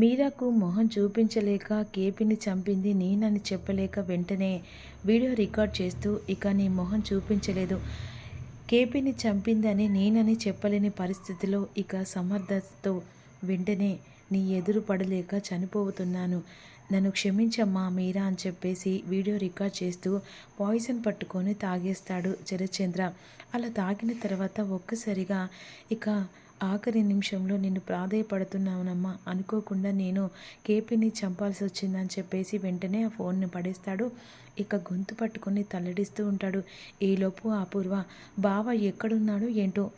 మీరాకు మొహం చూపించలేక కేపీని చంపింది నేనని చెప్పలేక వెంటనే వీడియో రికార్డ్ చేస్తూ ఇక నీ మొహం చూపించలేదు. కేపీని చంపిందని నేనని చెప్పలేని పరిస్థితిలో ఇక సమర్థతతో వెంటనే నీ ఎదురు పడలేక చనిపోతున్నాను. నన్ను క్షమించమ్మా మీరా అని చెప్పేసి వీడియో రికార్డ్ చేస్తూ పాయిజన్ పట్టుకొని తాగేస్తాడు జరచంద్ర అలా తాగిన తర్వాత ఒక్కసారిగా ఇక ఆఖరి నిమిషంలో నిన్ను ప్రాధేయపడుతున్నానమ్మా అనుకోకుండా నేను కేపీని చంపాల్సి వచ్చిందని చెప్పేసి వెంటనే ఆ ఫోన్ని పడేస్తాడు. ఇక గొంతు పట్టుకొని తల్లడిస్తూ ఉంటాడు. ఈలోపు అపూర్వ బావ ఎక్కడున్నాడు ఏంటో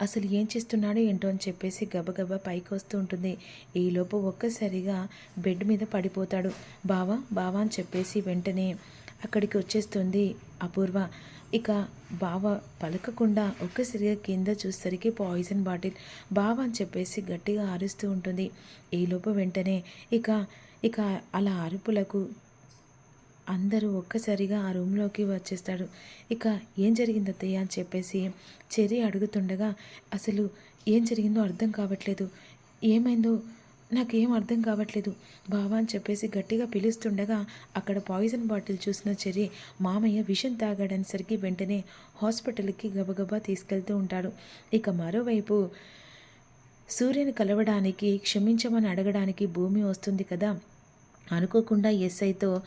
అసలు ఏం చేస్తున్నాడో ఏంటో అని చెప్పేసి గబగబా పైకి వస్తూ ఉంటుంది. ఈలోపు ఒక్కసారిగా బెడ్ మీద పడిపోతాడు. బావా బావా అని చెప్పేసి వెంటనే అక్కడికి వచ్చేస్తుంది అపూర్వ. ఇక బావ పలకకుండా ఒక్కసారిగా కింద చూసేసరికి పాయిజన్ బాటిల్ బావ అని చెప్పేసి గట్టిగా అరుస్తూ ఉంటుంది. ఈలోపు వెంటనే ఇక ఇక అలా అరుపులకు అందరూ ఒక్కసారిగా ఆ రూమ్లోకి వచ్చేస్తాడు. ఇక ఏం జరిగింది అత్తయ్య అని చెప్పేసి చెరి అడుగుతుండగా అసలు ఏం జరిగిందో అర్థం కావట్లేదు. ఏమైందో నాకేం అర్థం కావట్లేదు. బావా అని చెప్పేసి గట్టిగా పిలుస్తుండగా అక్కడ పాయిజన్ బాటిల్ చూసిన చెర్రీ మామయ్య విషం తాగాడనేసరికి వెంటనే హాస్పిటల్కి గబగబా తీసుకెళ్తూ ఉంటాడు. ఇక మరోవైపు సూర్యుని కలవడానికి క్షమించమని అడగడానికి భూమి వస్తుంది కదా? అనుకోకుండా ఎస్ఐతో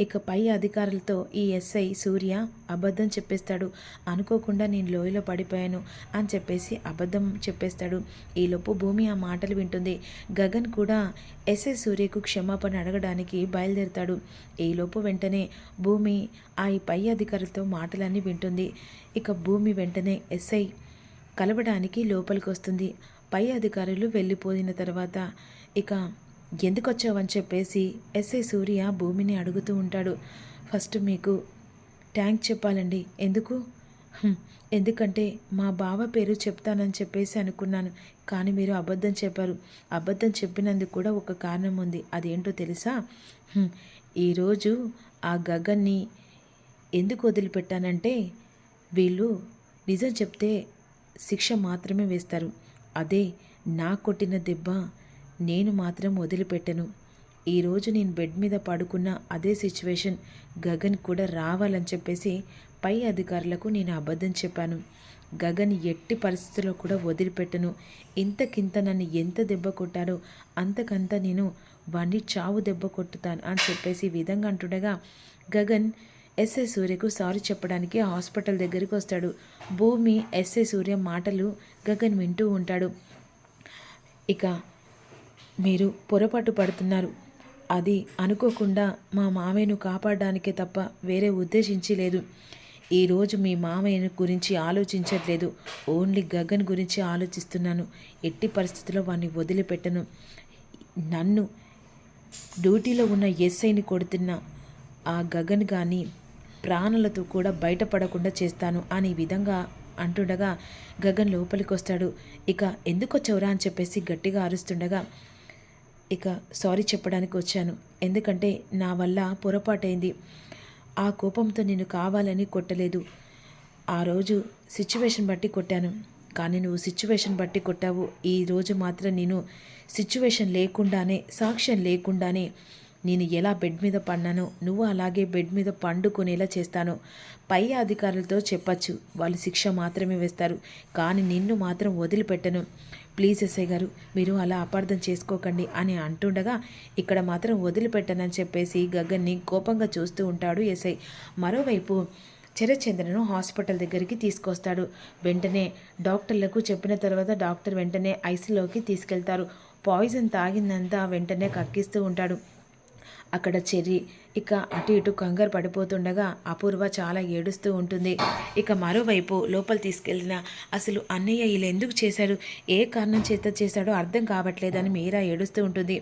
ఇక పై అధికారులతో ఈ ఎస్ఐ సూర్య అబద్ధం చెప్పేస్తాడు. అనుకోకుండా నేను లోయలో పడిపోయాను అని చెప్పేసి అబద్ధం చెప్పేస్తాడు. ఈలోపు భూమి ఆ మాటలు వింటుంది. గగన్ కూడా ఎస్ఐ సూర్యకు క్షమాపణ అడగడానికి బయలుదేరుతాడు. ఈలోపు వెంటనే భూమి ఆ ఈ పై అధికారులతో మాటలన్నీ వింటుంది. ఇక భూమి వెంటనే ఎస్ఐ కలవడానికి లోపలికి వస్తుంది పై అధికారులు వెళ్ళిపోయిన తర్వాత ఇక ఎందుకు వచ్చావని చెప్పేసి ఎస్ఐ సూర్య భూమిని అడుగుతూ ఉంటాడు. ఫస్ట్ మీకు ట్యాంక్ చెప్పాలండి. ఎందుకు? ఎందుకంటే మా బావ పేరు చెప్తానని చెప్పేసి అనుకున్నాను. కానీ మీరు అబద్ధం చెప్పారు. అబద్ధం చెప్పినందుకు కూడా ఒక కారణం ఉంది. అదేంటో తెలుసా? ఈరోజు ఆ గగన్ని ఎందుకు వదిలిపెట్టానంటే వీళ్ళు నిజం చెప్తే శిక్ష మాత్రమే వేస్తారు. అదే నా కొట్టిన దెబ్బ నేను మాత్రం వదిలిపెట్టను. ఈరోజు నేను బెడ్ మీద పడుకున్న అదే సిచ్యువేషన్ గగన్ కూడా రావాలని చెప్పేసి పై అధికారులకు నేను అబద్ధం చెప్పాను. గగన్ ఎట్టి పరిస్థితుల్లో కూడా వదిలిపెట్టను. ఇంతకింత నన్ను ఎంత దెబ్బ కొట్టారో అంతకంత నేను వాణ్ణి చావు దెబ్బ కొట్టుతాను అని చెప్పేసి విధంగా అంటుండగా గగన్ ఎస్ఐ సూర్యకు సారీ చెప్పడానికి హాస్పిటల్ దగ్గరికి వస్తాడు. భూమి ఎస్ఐ సూర్య మాటలు గగన్ వింటూ ఉంటాడు. ఇక మీరు పొరపాటు పడుతున్నారు. అది అనుకోకుండా మా మామయ్యను కాపాడడానికే తప్ప వేరే ఉద్దేశించి లేదు. ఈరోజు మీ మామయ్యను గురించి ఆలోచించట్లేదు. ఓన్లీ గగన్ గురించి ఆలోచిస్తున్నాను. ఎట్టి పరిస్థితుల్లో వాడిని వదిలిపెట్టను. నన్ను డ్యూటీలో ఉన్న ఎస్ఐని కొడుతున్న ఆ గగన్ కానీ ప్రాణులతో కూడా బయటపడకుండా చేస్తాను అని విధంగా అంటుండగా గగన్ లోపలికి వస్తాడు ఇక ఎందుకు చౌరా అని చెప్పేసి గట్టిగా అరుస్తుండగా ఇక సారీ చెప్పడానికి వచ్చాను. ఎందుకంటే నా వల్ల పొరపాటైంది. ఆ కోపంతో నేను కావాలని కొట్టలేదు. ఆ రోజు సిచ్యువేషన్ బట్టి కొట్టాను. కానీ నువ్వు సిచ్యువేషన్ బట్టి కొట్టావు. ఈ రోజు మాత్రం నేను సిచ్యువేషన్ లేకుండానే సాక్ష్యం లేకుండానే నేను ఎలా బెడ్ మీద పడినానో నువ్వు అలాగే బెడ్ మీద పండుకునేలా చేస్తాను. పై అధికారులతో చెప్పచ్చు. వాళ్ళు శిక్ష మాత్రమే వేస్తారు. కానీ నిన్ను మాత్రం వదిలిపెట్టను. ప్లీజ్ ఎస్ఐ గారు మీరు అలా అపార్థం చేసుకోకండి అని అంటుండగా ఇక్కడ మాత్రం వదిలిపెట్టనని చెప్పేసి గగన్ని కోపంగా చూస్తూ ఉంటాడు ఎస్ఐ. మరోవైపు చరచంద్రను హాస్పిటల్ దగ్గరికి తీసుకొస్తాడు. వెంటనే డాక్టర్లకు చెప్పిన తర్వాత డాక్టర్ వెంటనే ఐసీలోకి తీసుకెళ్తారు. పాయిజన్ తాగిందంతా వెంటనే కక్కిస్తూ ఉంటాడు. అక్కడ చెర్రి ఇక అటు ఇటు కంగారు పడిపోతుండగా అపూర్వ చాలా ఏడుస్తూ ఉంటుంది. ఇక మరోవైపు లోపల తీసుకెళ్ళిన అసలు అన్నయ్య ఇలా ఎందుకు చేశాడు? ఏ కారణం చేత చేశాడో అర్థం కావట్లేదని మీరా ఏడుస్తూ ఉంటుంది.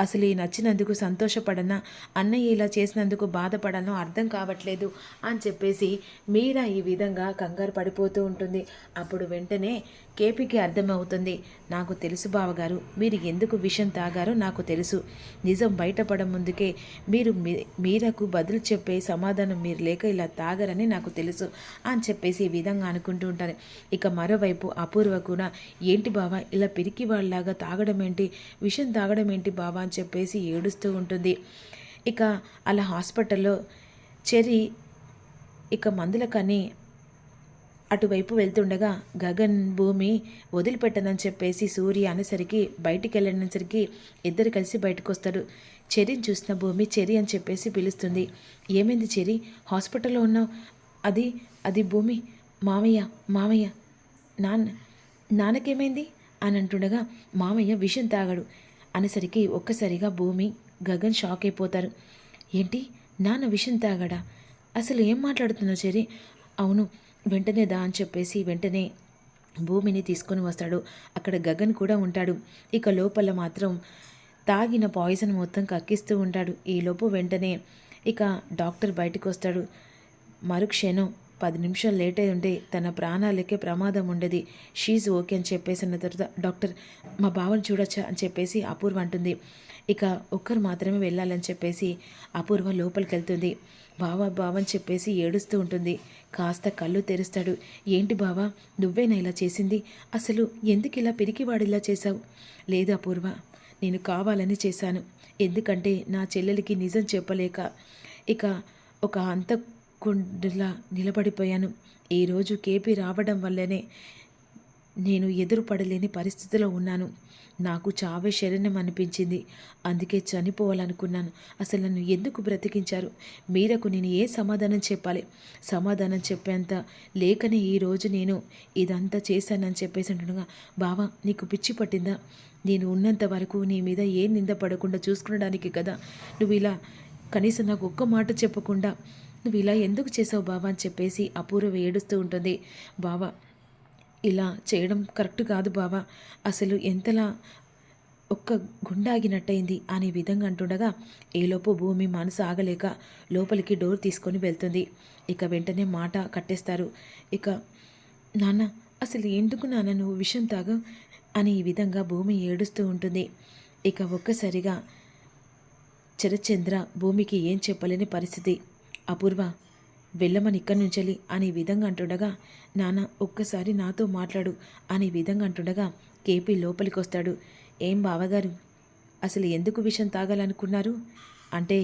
అసలు ఈ నచ్చినందుకు సంతోషపడనా? అన్నయ్య ఇలా చేసినందుకు బాధపడనో అర్థం కావట్లేదు అని చెప్పేసి మీరా ఈ విధంగా కంగారు పడిపోతూ ఉంటుంది. అప్పుడు వెంటనే కేపీకి అర్థమవుతుంది. నాకు తెలుసు బావగారు మీరు ఎందుకు విషం తాగారో నాకు తెలుసు. నిజం బయటపడ ముందుకే మీరు మీ- మీరకు బదులు చెప్పే సమాధానం మీరు లేక ఇలా తాగరని నాకు తెలుసు అని చెప్పేసి ఈ విధంగా అనుకుంటూ ఉంటారు. ఇక మరోవైపు అపూర్వ కూడా ఏంటి బావా ఇలా పిరికి వాళ్ళలాగా తాగడం ఏంటి విషం తాగడం ఏంటి బావా? అని చెప్పేసి ఏడుస్తూ ఉంటుంది. ఇక అలా హాస్పిటల్లో చెరి ఇక మందులకని అటువైపు వెళ్తుండగా గగన్ భూమి వదిలిపెట్టనని చెప్పేసి సూర్య అనేసరికి బయటికి వెళ్ళనేసరికి ఇద్దరు కలిసి బయటకు వస్తారు చెరిని చూసిన భూమి చెరి అని చెప్పేసి పిలుస్తుంది. ఏమైంది చెరి హాస్పిటల్లో ఉన్నావు? అది అది భూమి. మామయ్య మామయ్య నాన్న నాన్నకేమైంది? అని అంటుండగా మామయ్య విషం తాగాడు. అనేసరికి ఒక్కసారిగా భూమి గగన్ షాక్ అయిపోతారు. ఏంటి? నాన్న విషయం తాగాడా? అసలు ఏం మాట్లాడుతున్నావు చెరి అవును వెంటనే దా అని చెప్పేసి వెంటనే భూమిని తీసుకొని వస్తాడు. అక్కడ గగన్ కూడా ఉంటాడు. ఇక లోపల మాత్రం తాగిన పాయిజన్ మొత్తం కక్కిస్తూ ఉంటాడు. ఈలోపు వెంటనే ఇక డాక్టర్ బయటకు వస్తాడు మరుక్షణం పది నిమిషాలు లేట్ అయి ఉంటే తన ప్రాణాలకే ప్రమాదం ఉండేది షీజ్ ఓకే అని చెప్పేసి అన్న తర్వాత డాక్టర్ మా బావని చూడొచ్చా అని చెప్పేసి అపూర్వ అంటుంది. ఇక ఒక్కరు మాత్రమే వెళ్ళాలని చెప్పేసి అపూర్వ లోపలికి వెళ్తుంది బావా బావ అని చెప్పేసి ఏడుస్తూ ఉంటుంది. కాస్త కళ్ళు తెరుస్తాడు. ఏంటి బావా నువ్వేనా ఇలా చేసింది? అసలు ఎందుకు ఇలా పిరికివాడిలా చేశావు? లేదు అపూర్వ నేను కావాలని చేశాను. ఎందుకంటే నా చెల్లెలికి నిజం చెప్పలేక. ఇక ఒక అంత కుండలా నిలబడిపోయాను. ఈరోజు కేపీ రావడం వల్లనే నేను ఎదురుపడలేని పరిస్థితిలో ఉన్నాను. నాకు చావే శరణం అనిపించింది. అందుకే చనిపోవాలనుకున్నాను. అసలు నన్ను ఎందుకు బ్రతికించారు? మీరకు నేను ఏ సమాధానం చెప్పాలి? సమాధానం చెప్పేంత లేకనే ఈరోజు నేను ఇదంతా చేశానని చెప్పేసి అంటుండగా బావా నీకు పిచ్చి పట్టిందా? నేను ఉన్నంత వరకు నీ మీద ఏ నింద పడకుండా చూసుకునడానికి కదా? నువ్వు ఇలా కనీసం నాకు ఒక్క మాట చెప్పకుండా నువ్వు ఇలా ఎందుకు చేసావు బావా అని చెప్పేసి అపూర్వ ఏడుస్తూ ఉంటుంది. బావా ఇలా చేయడం కరెక్ట్ కాదు బావా. అసలు ఎంతలా ఒక్క గుండాగినట్టయింది అనే విధంగా అంటుండగా ఏలోపు భూమి మనసు ఆగలేక లోపలికి డోర్ తీసుకొని వెళ్తుంది. ఇక వెంటనే మాట కట్టేస్తారు. ఇక నాన్న అసలు ఎందుకు నాన్న నువ్వు విషం తాగు? అని ఈ విధంగా భూమి ఏడుస్తూ ఉంటుంది. ఇక ఒక్కసారిగా చరచంద్ర భూమికి ఏం చెప్పలేని పరిస్థితి. అపూర్వ వెళ్ళమని ఇక్కడి నుంచెలి అనే విధంగా అంటుండగా నాన్న ఒక్కసారి నాతో మాట్లాడు అనే విధంగా అంటుండగా కేపీ లోపలికి వస్తాడు ఏం బావగారు అసలు ఎందుకు విషయం తాగాలనుకున్నారు? అంటే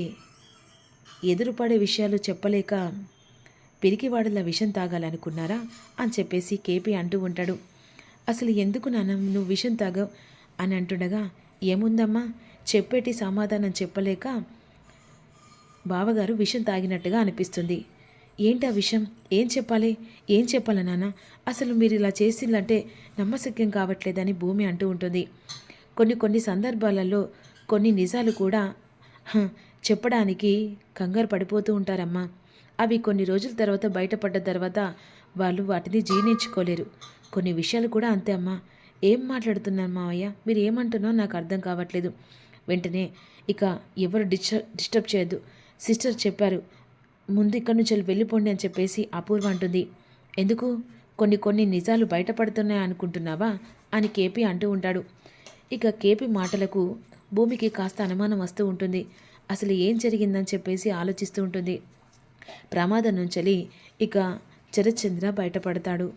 ఎదురుపడే విషయాలు చెప్పలేక పిరికివాడల విషం తాగాలనుకున్నారా? అని చెప్పేసి కేపీ అంటూ ఉంటాడు. అసలు ఎందుకు నాన్న నువ్వు విషం తాగావు? అని అంటుండగా ఏముందమ్మా చెప్పేటి సమాధానం చెప్పలేక బావగారు విషం తాగినట్టుగా అనిపిస్తుంది. ఏంటి ఆ విషయం ఏం చెప్పాలి? ఏం చెప్పాలి నాన్న? అసలు మీరు ఇలా చేసిందంటే నమ్మశక్యం కావట్లేదని భూమి అంటూ ఉంటుంది. కొన్ని కొన్ని సందర్భాలలో కొన్ని నిజాలు కూడా చెప్పడానికి కంగారు పడిపోతూ ఉంటారమ్మా. అవి కొన్ని రోజుల తర్వాత బయటపడ్డ తర్వాత వాళ్ళు వాటిని జీర్ణించుకోలేరు. కొన్ని విషయాలు కూడా అంతే అమ్మా. ఏం మాట్లాడుతున్నారు మావయ్య? మీరు ఏమంటున్నారో నాకు అర్థం కావట్లేదు. వెంటనే ఇక ఎవరు డిస్టర్బ్ డిస్టర్బ్ చేయొద్దు. సిస్టర్ చెప్పారు ముందు ఇక్కడి నుంచి వెళ్ళి వెళ్ళిపోండి అని చెప్పేసి అపూర్వ అంటుంది. ఎందుకు? కొన్ని కొన్ని నిజాలు బయటపడుతున్నాయి అనుకుంటున్నావా? అని కేపీ అంటూ ఉంటాడు. ఇక కేపీ మాటలకు భూమికి కాస్త అనుమానం వస్తూ ఉంటుంది. అసలు ఏం జరిగిందని చెప్పేసి ఆలోచిస్తూ ఉంటుంది. ప్రమాదం నుంచి ఇక చరచంద్ర బయటపడతాడు.